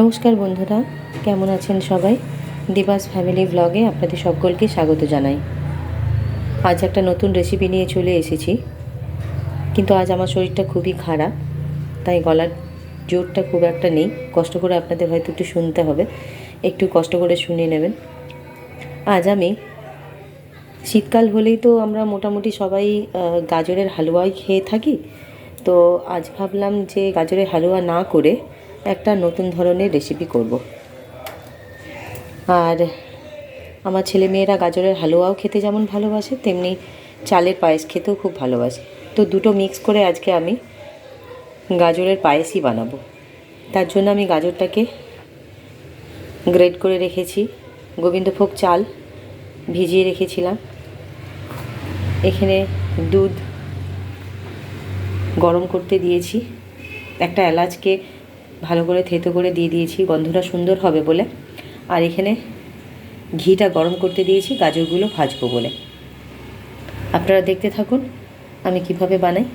নমস্কার বন্ধুরা, কেমন আছেন সবাই? দিবাস ফ্যামিলি ব্লগে আপনাদের সকলকে স্বাগত জানাই। আজ একটা নতুন রেসিপি নিয়ে চলে এসেছি। কিন্তু আজ আমার শরীরটা খুবই খারাপ, তাই গলার জোরটা খুব একটা নেই। কষ্ট করে আপনাদের হয়তো একটু শুনতে হবে, একটু কষ্ট করে শুনে নেবেন। আজ আমি, শীতকাল হলেই তো আমরা মোটামুটি সবাই গাজরের হালুয়াই খেয়ে থাকি। তো আজ ভাবলাম যে গাজরের হালুয়া না করে একটা নতুন ধরনের রেসিপি করব। আর আমার ছেলে মেয়েরা গাজরের হালুয়াও খেতে যেমন ভালোবাসে, তেমনি চালের পায়েস খেতেও খুব ভালোবাসে। তো দুটো মিক্স করে আজকে আমি গাজরের পায়েসই বানাবো। তার জন্য আমি গাজরটাকে গ্রেড করে রেখেছি। গোবিন্দভোগ চাল ভিজিয়ে রেখেছিলাম। এখানে দুধ গরম করতে দিয়েছি। একটা এলাচকে ভালো করে থেতো করে দিয়ে দিয়েছি, গন্ধটা সুন্দর হবে বলে। আর এখানে ঘিটা গরম করতে দিয়েছি, গাজরগুলো ভাজবো বলে। আপনারা দেখতে থাকুন আমি কীভাবে বানাই।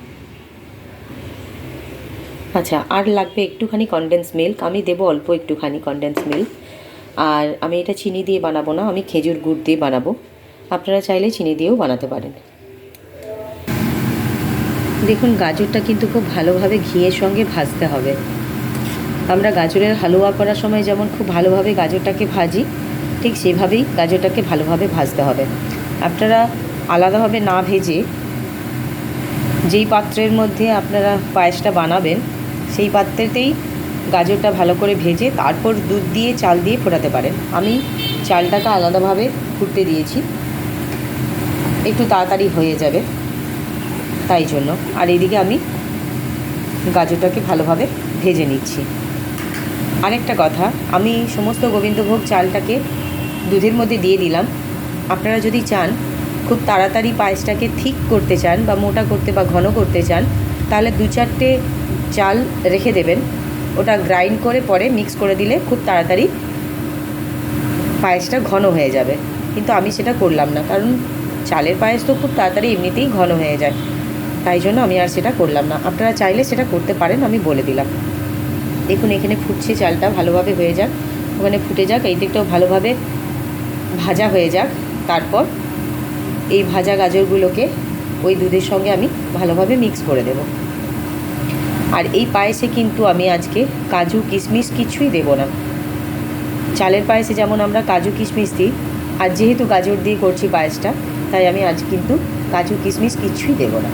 আচ্ছা আর লাগবে একটুখানি কনডেন্স মিল্ক আমি দেবো অল্প একটুখানি কনডেন্স মিল্ক আর আমি এটা চিনি দিয়ে বানাবো না, আমি খেজুর গুড় দিয়ে বানাবো। আপনারা চাইলে চিনি দিয়েও বানাতে পারেন। দেখুন, গাজরটা কিন্তু খুব ভালোভাবে ঘিয়ের সঙ্গে ভাজতে হবে। আমরা গাজরের হালুয়া করার সময় যেমন খুব ভালোভাবে গাজরটাকে ভাজি, ঠিক সেভাবেই গাজরটাকে ভালোভাবে ভাজতে হবে। আপনারা আলাদাভাবে না ভেজে যেই পাত্রের মধ্যে আপনারা পায়েসটা বানাবেন, সেই পাত্রেতেই গাজরটা ভালো করে ভেজে তারপর দুধ দিয়ে চাল দিয়ে ফোটাতে পারেন। আমি চালটাকে আলাদাভাবে ফুটতে দিয়েছি। একটু তাড়াতাড়ি হয়ে যাবে তাই জন্য। আর এদিকে আমি গাজরটাকে ভালোভাবে ভেজে নিচ্ছি। আরেকটা কথা, আমি সমস্ত গোবিন্দভোগ চালটাকে দুধের মধ্যে দিয়ে দিলাম। আপনারা যদি চান, খুব তাড়াতাড়ি পায়েসটাকে ঠিক করতে চান বা মোটা করতে বা ঘন করতে চান, তাহলে দু চারটে চাল রেখে দেবেন। ওটা গ্রাইন্ড করে পরে মিক্স করে দিলে খুব তাড়াতাড়ি পায়েসটা ঘন হয়ে যাবে। কিন্তু আমি সেটা করলাম না, কারণ চালের পায়েস তো খুব তাড়াতাড়ি এমনিতেই ঘন হয়ে যায়। তাই জন্য আমি আর সেটা করলাম না। আপনারা চাইলে সেটা করতে পারেন, আমি বলে দিলাম। দেখুন, এখানে ফুটছে চালটা, ভালোভাবে হয়ে যাক। ওখানে ফুটে যাক, এই দিকটাও ভালোভাবে ভাজা হয়ে যাক। তারপর এই ভাজা গাজরগুলোকে ওই দুধের সঙ্গে আমি ভালোভাবে মিক্স করে দেব। আর এই পায়েসে কিন্তু আমি আজকে কাজু, কিশমিশ কিছুই দেব না। চালের পায়েসে যেমন আমরা কাজু, কিশমিশ দিই, আর যেহেতু গাজর দিয়ে করছি পায়েসটা, তাই আমি আজ কিন্তু কাজু, কিশমিশ কিছুই দেব না।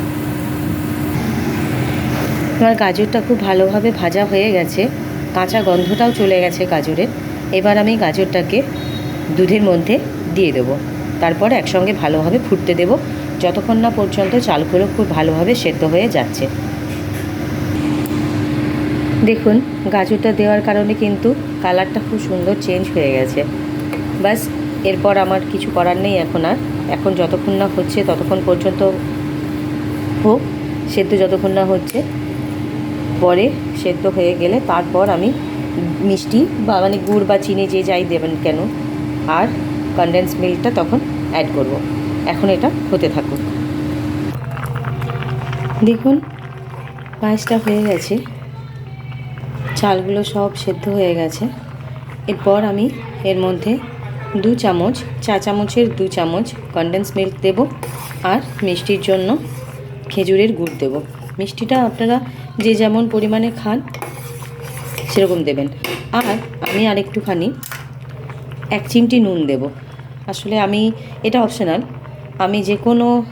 আমার গাজরটা খুব ভালোভাবে ভাজা হয়ে গেছে। কাঁচা গন্ধটাও চলে গেছে গাজরের। এবার আমি গাজরটাকে দুধের মধ্যে দিয়ে দেবো। তারপর একসঙ্গে ভালোভাবে ফুটতে দেব। যতক্ষণ না পর্যন্ত চালগুলো খুব ভালোভাবে সেদ্ধ হয়ে যাচ্ছে। দেখুন, গাজরটা দেওয়ার কারণে কিন্তু কালারটা খুব সুন্দর চেঞ্জ হয়ে গেছে। বাস এরপর আমার কিছু করার নেই এখন আর। এখন যতক্ষণ না হচ্ছে, ততক্ষণ পর্যন্ত হোক, সেদ্ধ যতক্ষণ না হচ্ছে পরে সেদ্ধ হয়ে গেলে তারপর আমি মিষ্টি বা মানে গুড় বা চিনি যে যাই দেবেন কেন আর কনডেন্স মিল্কটা তখন অ্যাড করব। এখন এটা হতে থাকুক। দেখুন, পায়েসটা হয়ে গেছে। চালগুলো সব সেদ্ধ হয়ে গেছে। এরপর আমি এর মধ্যে দু চামচ, চা চামচের দু চামচ কনডেন্স মিল্ক দেব আর মিষ্টির জন্য খেজুরের গুড় দেব। মিষ্টিটা আপনারা যে যেমন পরিমাণে খান, সেরকম দেবেন। আর আমি আরেকটুখানি এক চিমটি নুন দেব। আসলে আমি, এটা অপশনাল আমি যে কোনো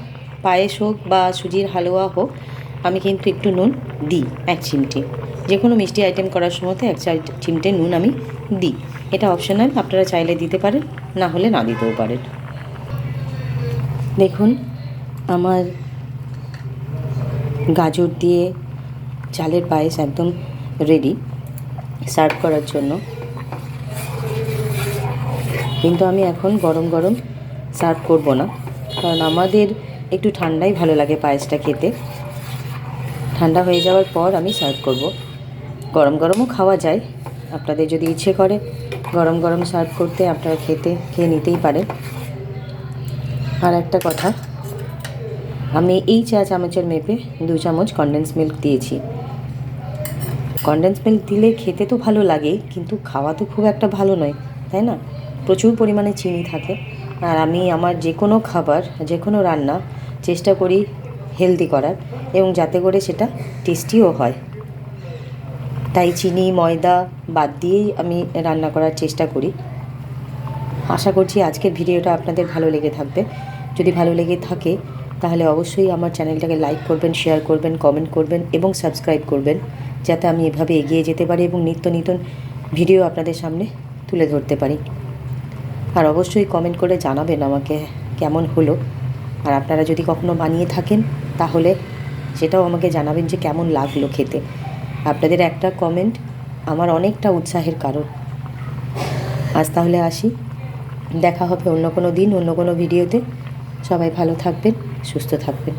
পায়েস হোক বা সুজির হালুয়া হোক, আমি কিন্তু একটু নুন দিই, এক চিমটি। যে কোনো মিষ্টি আইটেম করার সময়তে এক চিমটে নুন আমি দিই। এটা অপশনাল আপনারা চাইলে দিতে পারেন, না হলে না দিতেও পারেন। দেখুন, আমার গাজর দিয়ে চালের পায়েস একদম রেডি সার্ভ করার জন্য। কিন্তু আমি এখন গরম গরম সার্ভ করব না, কারণ আমাদের একটু ঠান্ডাই ভালো লাগে পায়েসটা খেতে। ঠান্ডা হয়ে যাওয়ার পর আমি সার্ভ করব। গরম গরমও খাওয়া যায়, আপনাদের যদি ইচ্ছে করে গরম গরম সার্ভ করতে আপনারা খেতে, খেয়ে নিতেই পারেন। আর একটা কথা আমি এই চা চামচের মেপে দু চামচ কনডেন্স মিল্ক দিয়েছি। কনডেন্স মিল্ক দিলে খেতে তো ভালো লাগে, কিন্তু খাওয়া তো খুব একটা ভালো নয়, তাই না? প্রচুর পরিমাণে চিনি থাকে। আর আমি আমার যে কোনো খাবার, যে কোনো রান্না চেষ্টা করি হেলদি করার, এবং যাতে করে সেটা টেস্টিও হয়। তাই চিনি, ময়দা বাদ দিয়েই আমি রান্না করার চেষ্টা করি। আশা করছি আজকের ভিডিওটা আপনাদের ভালো লেগে থাকবে। যদি ভালো লেগে থাকে তাহলে অবশ্যই আমার চ্যানেলটাকে লাইক করবেন শেয়ার করবেন কমেন্ট করবেন এবং সাবস্ক্রাইব করবেন, যাতে আমি এভাবে এগিয়ে যেতে পারি এবং নিত্য নতুন ভিডিও আপনাদের সামনে তুলে ধরতে পারি। আর অবশ্যই কমেন্ট করে জানাবেন আমাকে কেমন হলো। আর আপনারা যদি কখনো বানিয়ে থাকেন, তাহলে সেটাও আমাকে জানাবেন যে কেমন লাগল খেতে। আপনাদের একটা কমেন্ট আমার অনেকটা উৎসাহের কারণ। আজ তাহলে আসি। দেখা হবে অন্য কোনো দিন, অন্য কোনো ভিডিওতে সবাই ভালো থাকবেন। সুস্থ থাকবেন